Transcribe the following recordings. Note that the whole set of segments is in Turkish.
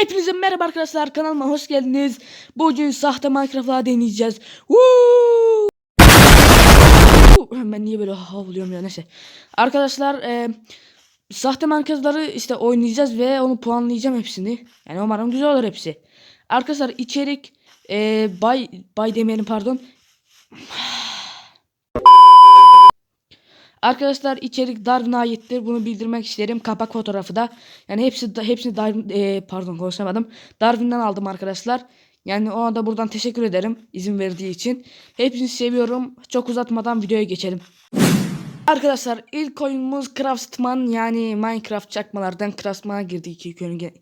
Hepinize merhaba arkadaşlar kanalıma hoş geldiniz. Bugün sahte Minecraft'la deneyeceğiz. Woo! Ben niye böyle havlıyorum ya neyse. Arkadaşlar e, sahte Minecraft'ları işte oynayacağız ve onu puanlayacağım hepsini. Yani umarım güzel olur hepsi. Arkadaşlar içerik e, bay bay demeyelim pardon. Arkadaşlar içerik Darwin'e aittir. Bunu bildirmek isterim. Kapak fotoğrafı da. Yani hepsi hepsini Darwin e, pardon konuşamadım. Darwin'den aldım arkadaşlar. Yani ona da buradan teşekkür ederim izin verdiği için. Hepinizi seviyorum. Çok uzatmadan videoya geçelim. Arkadaşlar ilk oyunumuz Craftsman yani Minecraft çakmalardan Craftsman'a girdik ilk önce.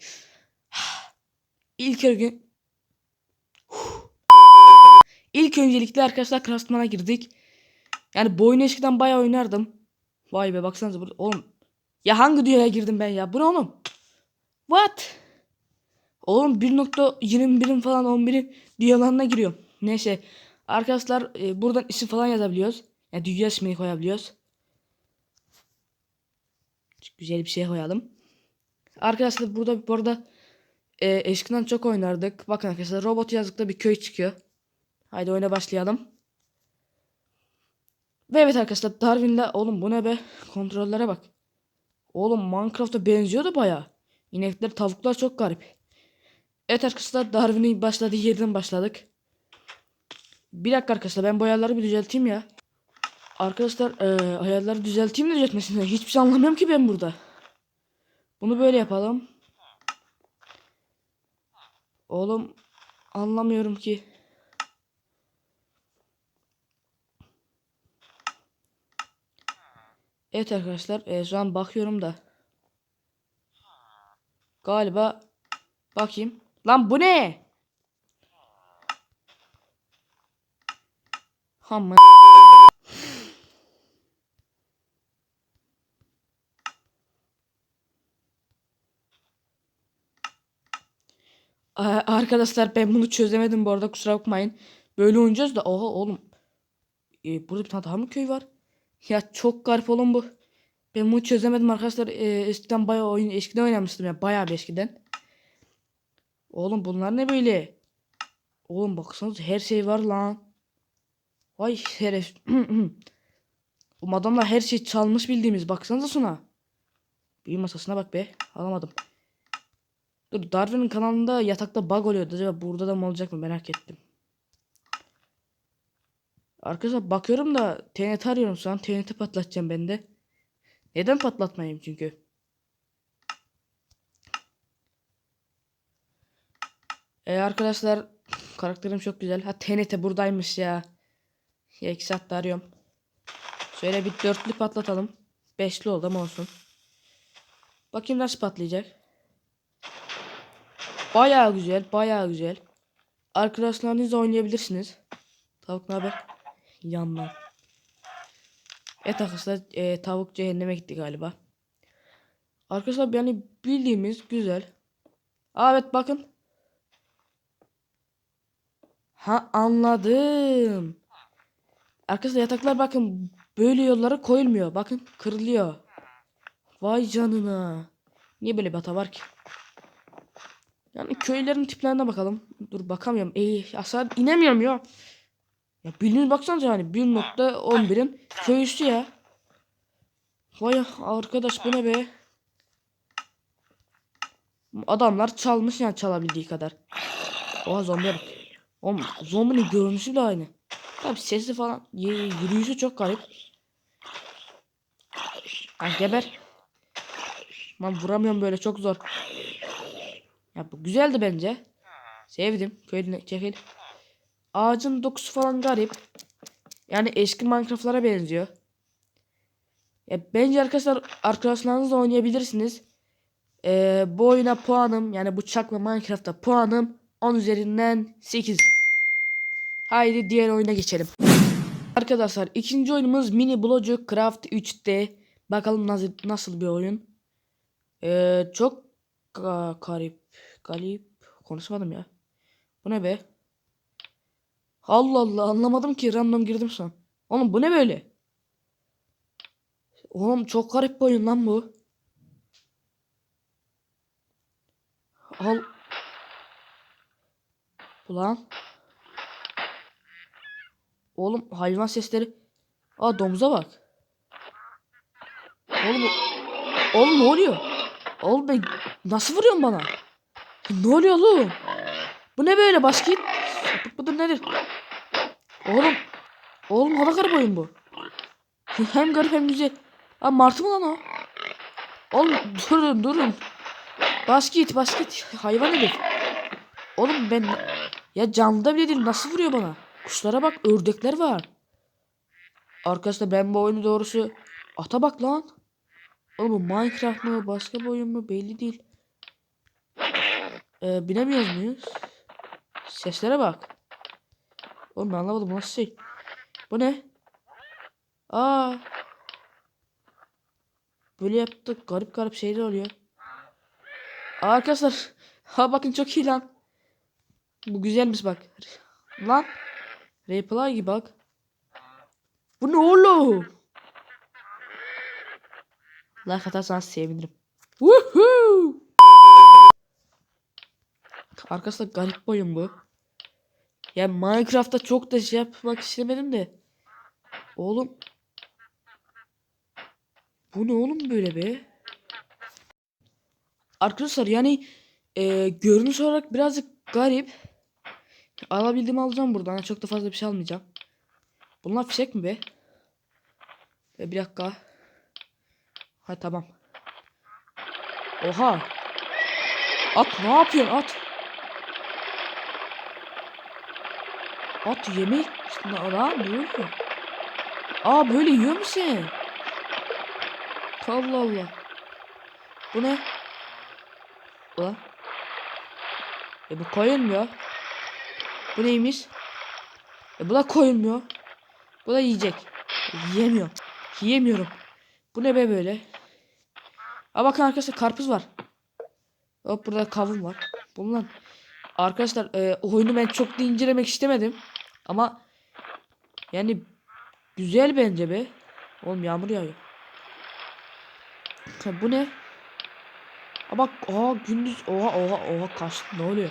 İlk önce İlk öncelikle arkadaşlar Craftsman'a girdik. Yani bu oyunu eskiden bayağı oynardım. Vay be baksanıza burada. Oğlum. Ya hangi dünyaya girdim ben ya? Bu ne oğlum? What? Oğlum 1.21'in falan 11'in dünyalarına giriyorum. Neyse. Arkadaşlar e, buradan isim falan yazabiliyoruz. Yani dünya ismini koyabiliyoruz. Güzel bir şey koyalım. Arkadaşlar burada bu arada e, eskiden çok oynardık. Bakın arkadaşlar robot yazdıkta bir köy çıkıyor. Haydi oyuna başlayalım. Ve evet arkadaşlar Darwin'le oğlum bu ne be? Kontrollere bak. Oğlum Minecraft'a benziyor da baya. İnekler tavuklar çok garip. Evet arkadaşlar Darwin'in başladığı yerden başladık. Bir dakika arkadaşlar ben bu ayarları bir düzelteyim ya. Arkadaşlar e, ayarları düzelteyim de düzeltmesine. Hiçbir şey anlamıyorum ki ben burada. Bunu böyle yapalım. Oğlum anlamıyorum ki. Evet arkadaşlar e, şu an bakıyorum da. Galiba bakayım. Lan bu ne? Amma. Aa, Arkadaşlar ben bunu çözemedim bu arada kusura bakmayın. Böyle oynayacağız da oha oğlum. Ee, burada bir tane daha mı köy var? Ya çok garip oğlum bu. Ben bunu çözemedim arkadaşlar. Ee, eskiden bayağı oyun eskiden oynamıştım ya bayağı bir eskiden. Oğlum bunlar ne böyle? Oğlum baksanıza her şey var lan. Vay şeref. Bu adamlar her şey çalmış bildiğimiz. Baksanıza şuna. Büyü masasına bak be. Alamadım. Dur Darwin'in kanalında yatakta bug oluyordu. Acaba burada da mı olacak mı merak ettim. Arkadaşlar bakıyorum da TNT arıyorum şu an. TNT patlatacağım ben de. Neden patlatmayayım çünkü. Ee, arkadaşlar karakterim çok güzel. Ha TNT buradaymış ya. Ya iki saatte arıyorum. Şöyle bir dörtlü patlatalım. Beşli oldu ama olsun. Bakayım nasıl patlayacak. Bayağı güzel, bayağı güzel. Arkadaşlarınızla oynayabilirsiniz. Tavuk ne haber? Yanma. Evet arkadaşlar e, tavuk cehenneme gitti galiba. Arkadaşlar yani bildiğimiz güzel. Aa, evet bakın. Ha anladım. Arkadaşlar yataklar bakın böyle yollara koyulmuyor. Bakın kırılıyor. Vay canına. Niye böyle bir hata var ki? Yani köylerin tiplerine bakalım. Dur bakamıyorum. Ey aşağı inemiyorum ya. Ya bildiğiniz baksanıza yani 1.11'in köy üstü ya. Vay arkadaş bu ne be? Adamlar çalmış yani çalabildiği kadar. Oha zombiye bak. Oğlum zombinin görünüşü de aynı. Tabi sesi falan yürüyüşü çok garip. Ha geber. Lan vuramıyorum böyle çok zor. Ya bu güzeldi bence. Sevdim. Köyüne çekil. Ağacın dokusu falan garip. Yani eski Minecraft'lara benziyor. Ya bence arkadaşlar arkadaşlarınızla oynayabilirsiniz. Ee, bu oyuna puanım yani bu çakma Minecraft'ta puanım 10 üzerinden 8. Haydi diğer oyuna geçelim. Arkadaşlar ikinci oyunumuz Mini Blocu Craft 3D. Bakalım nasıl, nasıl bir oyun. Ee, çok ga garip. Galip. Konuşmadım ya. Bu ne be? Allah Allah anlamadım ki random girdim son. Oğlum bu ne böyle? Oğlum çok garip bir oyun lan bu. Al Ulan. Oğlum hayvan sesleri. Aa domuza bak. Oğlum Oğlum ne oluyor? Oğlum ben nasıl vuruyorsun bana? Ne oluyor oğlum? Bu ne böyle? Sapık mıdır nedir? Oğlum. Oğlum hava garip oyun bu. Hem garip hem güzel. Aa martı mı lan o? Oğlum durun durun. Basket basket. Hayvan herif. Oğlum ben ya canlıda bile değil nasıl vuruyor bana? Kuşlara bak ördekler var. Arkadaşlar ben bu oyunu doğrusu ata bak lan. Oğlum bu Minecraft mı başka bir oyun mu belli değil. Ee, binemiyoruz muyuz? Seslere bak. Oğlum ben anlamadım bu nasıl şey. Bu ne? Aa. Böyle yaptık garip garip şeyler oluyor. Aa, arkadaşlar. Ha bakın çok iyi lan. Bu güzelmiş bak. Lan. Reply gibi bak. Bu ne oğlum? Like atarsanız sevinirim. Woohoo! Arkadaşlar garip bir oyun bu. Ya Minecraft'ta çok da şey yapmak istemedim de. Oğlum. Bu ne oğlum böyle be? Arkadaşlar yani e, görünüş olarak birazcık garip. Alabildiğimi alacağım buradan. Çok da fazla bir şey almayacağım. Bunlar fişek mi be? E, bir dakika. Ha tamam. Oha. At ne yapıyorsun at? At yemek. Lan ne oluyor? Aa böyle yiyor musun? Allah Allah. Bu ne? Ulan. E bu koyulmuyor. Bu neymiş? E bu da koyulmuyor. Bu da yiyecek. Yiyemiyor. Yiyemiyorum. Bu ne be böyle? Aa bakın arkadaşlar karpuz var. Hop burada kavun var. Bunlar arkadaşlar e, oyunu ben çok da incelemek istemedim. Ama yani güzel bence be. Oğlum yağmur yağıyor. Ha, bu ne? Aa bak aa gündüz oha oha oha kaçtı ne oluyor?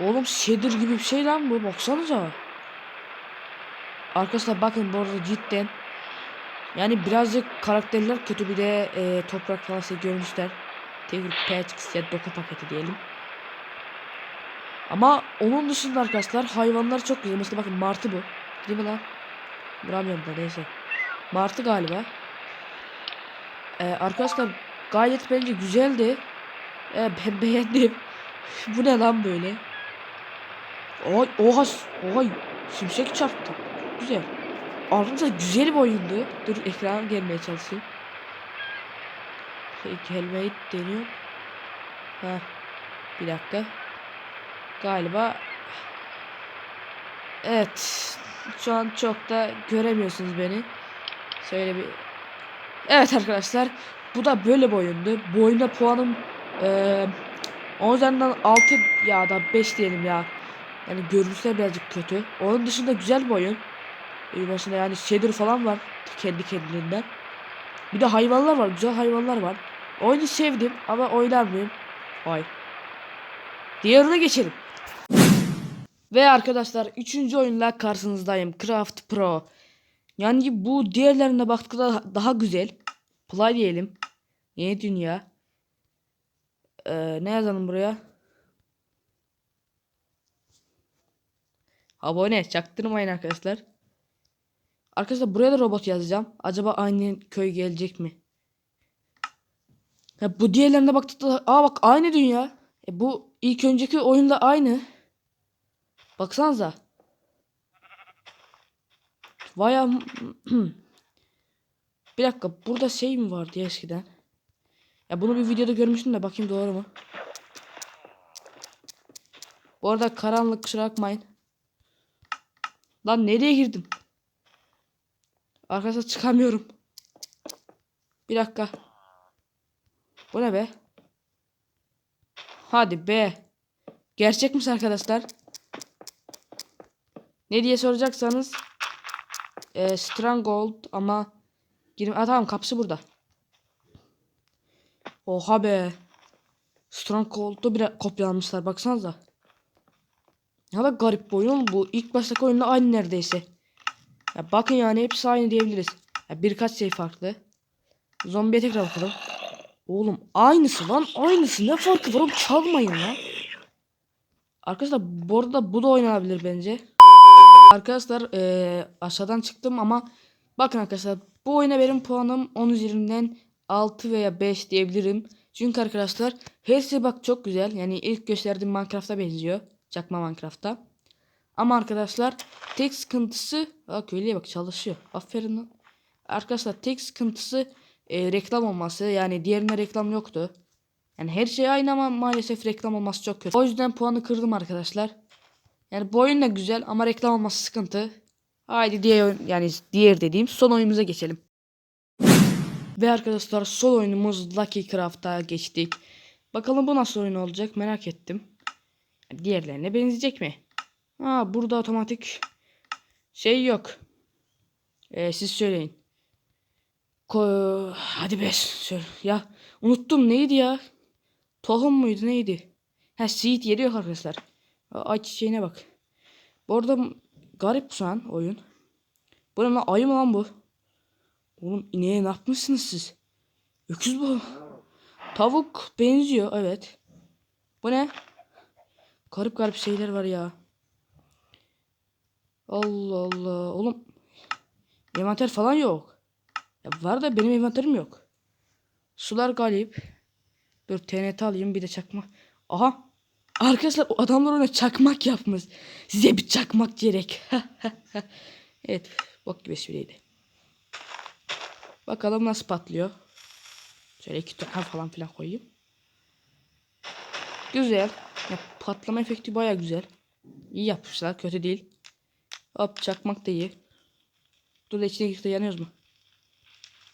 Oğlum shader gibi bir şey lan bu baksanıza. Arkadaşlar bakın bu arada cidden yani birazcık karakterler kötü bir de e, toprak falan şey görmüşler. Tekrar patch ya doku paketi diyelim. Ama onun dışında arkadaşlar hayvanlar çok güzel. Mesela bakın martı bu. Değil mi lan? Vuramıyorum da neyse. Martı galiba. Ee, arkadaşlar gayet bence güzeldi. Ee, ben beğendim. bu ne lan böyle? Oha, oha, oha şimşek çarptı. Güzel. Arkadaşlar güzel bir oyundu. Dur ekran gelmeye çalışayım. Gelmeyi deniyor. Ha. Bir dakika. Galiba Evet. Şu an çok da göremiyorsunuz beni. Şöyle bir Evet arkadaşlar. Bu da böyle bir oyundu. Bu oyunda puanım ee, 10 üzerinden 6 ya da 5 diyelim ya. Yani görünüşler birazcık kötü. Onun dışında güzel bir oyun. Ee, başında yani shader falan var. Kendi kendiliğinden. Bir de hayvanlar var. Güzel hayvanlar var. Oyunu sevdim ama oynar mıyım? Hayır. Diğerine geçelim. Ve arkadaşlar 3. oyunla karşınızdayım. Craft Pro. Yani bu diğerlerine baktıkça daha güzel. Play diyelim. Yeni dünya. Ee, ne yazalım buraya? Abone çaktırmayın arkadaşlar. Arkadaşlar buraya da robot yazacağım. Acaba aynı köy gelecek mi? Ya bu diğerlerine baktıkça aa bak aynı dünya. E bu ilk önceki oyunda aynı. Baksanıza. Vay am Bir dakika burada şey mi vardı eskiden? Ya bunu bir videoda görmüştüm de bakayım doğru mu? Bu arada karanlık kusura bakmayın. Lan nereye girdim? Arkadaşlar çıkamıyorum. Bir dakika. Bu ne be? Hadi be. Gerçek misin arkadaşlar? Ne diye soracaksanız e, Stronghold ama Aa, tamam kapısı burada. Oha be. Stronghold'u bir kopyalamışlar baksanıza. Ne kadar garip bir oyun bu. İlk baştaki oyunla aynı neredeyse. Ya bakın yani hepsi aynı diyebiliriz. Ya birkaç şey farklı. Zombiye tekrar bakalım. Oğlum aynısı lan aynısı. Ne farkı var oğlum çalmayın lan. Arkadaşlar bu arada bu da oynanabilir bence. Arkadaşlar eee, aşağıdan çıktım ama bakın arkadaşlar bu oyuna benim puanım 10 üzerinden 6 veya 5 diyebilirim. Çünkü arkadaşlar her şey bak çok güzel. Yani ilk gösterdiğim Minecraft'a benziyor. Çakma Minecraft'ta. Ama arkadaşlar tek sıkıntısı Aa, köylüye bak çalışıyor. Aferin lan. Arkadaşlar tek sıkıntısı e, reklam olması. Yani diğerinde reklam yoktu. Yani her şey aynı ama maalesef reklam olması çok kötü. O yüzden puanı kırdım arkadaşlar. Yani bu oyun da güzel ama reklam olması sıkıntı. Haydi diğer oyun yani diğer dediğim son oyunumuza geçelim. Ve arkadaşlar son oyunumuz Lucky Craft'a geçtik. Bakalım bu nasıl oyun olacak merak ettim. Diğerlerine benzeyecek mi? Ha burada otomatik şey yok. Ee, siz söyleyin. Ko Hadi be söyle. Ya unuttum neydi ya? Tohum muydu neydi? Ha seed yeri yok arkadaşlar. Ay çiçeğine bak. Bu arada garip şu an oyun. Bu ne lan ayı mı lan bu? Oğlum ineğe ne yapmışsınız siz? Öküz bu. Tavuk benziyor evet. Bu ne? Garip garip şeyler var ya. Allah Allah. Oğlum envanter falan yok. Ya var da benim envanterim yok. Sular galip. Dur TNT alayım bir de çakma. Aha. Arkadaşlar o adamlar ona çakmak yapmış. Size bir çakmak gerek. evet. Bok gibi espriydi. Bakalım nasıl patlıyor. Şöyle iki tane falan filan koyayım. Güzel. Ya, patlama efekti baya güzel. İyi yapmışlar. Kötü değil. Hop çakmak da iyi. Dur da içine girdi yanıyoruz mu?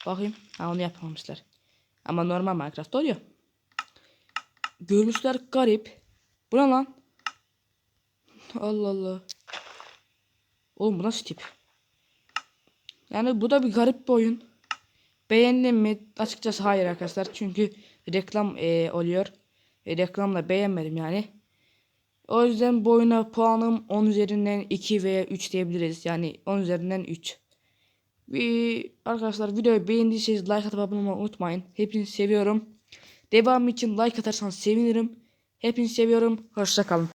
Bakayım. Ha onu yapamamışlar. Ama normal Minecraft oluyor. Görünüşler garip. Bu ne lan? Allah Allah. Oğlum bu nasıl tip? Yani bu da bir garip bir oyun. Beğendim mi? Açıkçası hayır arkadaşlar. Çünkü reklam eee, oluyor. E, reklamla beğenmedim yani. O yüzden bu oyuna puanım 10 üzerinden 2 veya 3 diyebiliriz. Yani 10 üzerinden 3. Ve arkadaşlar videoyu beğendiyseniz like atıp abone olmayı unutmayın. Hepinizi seviyorum. Devamı için like atarsanız sevinirim. Hepinizi seviyorum. Hoşça kalın.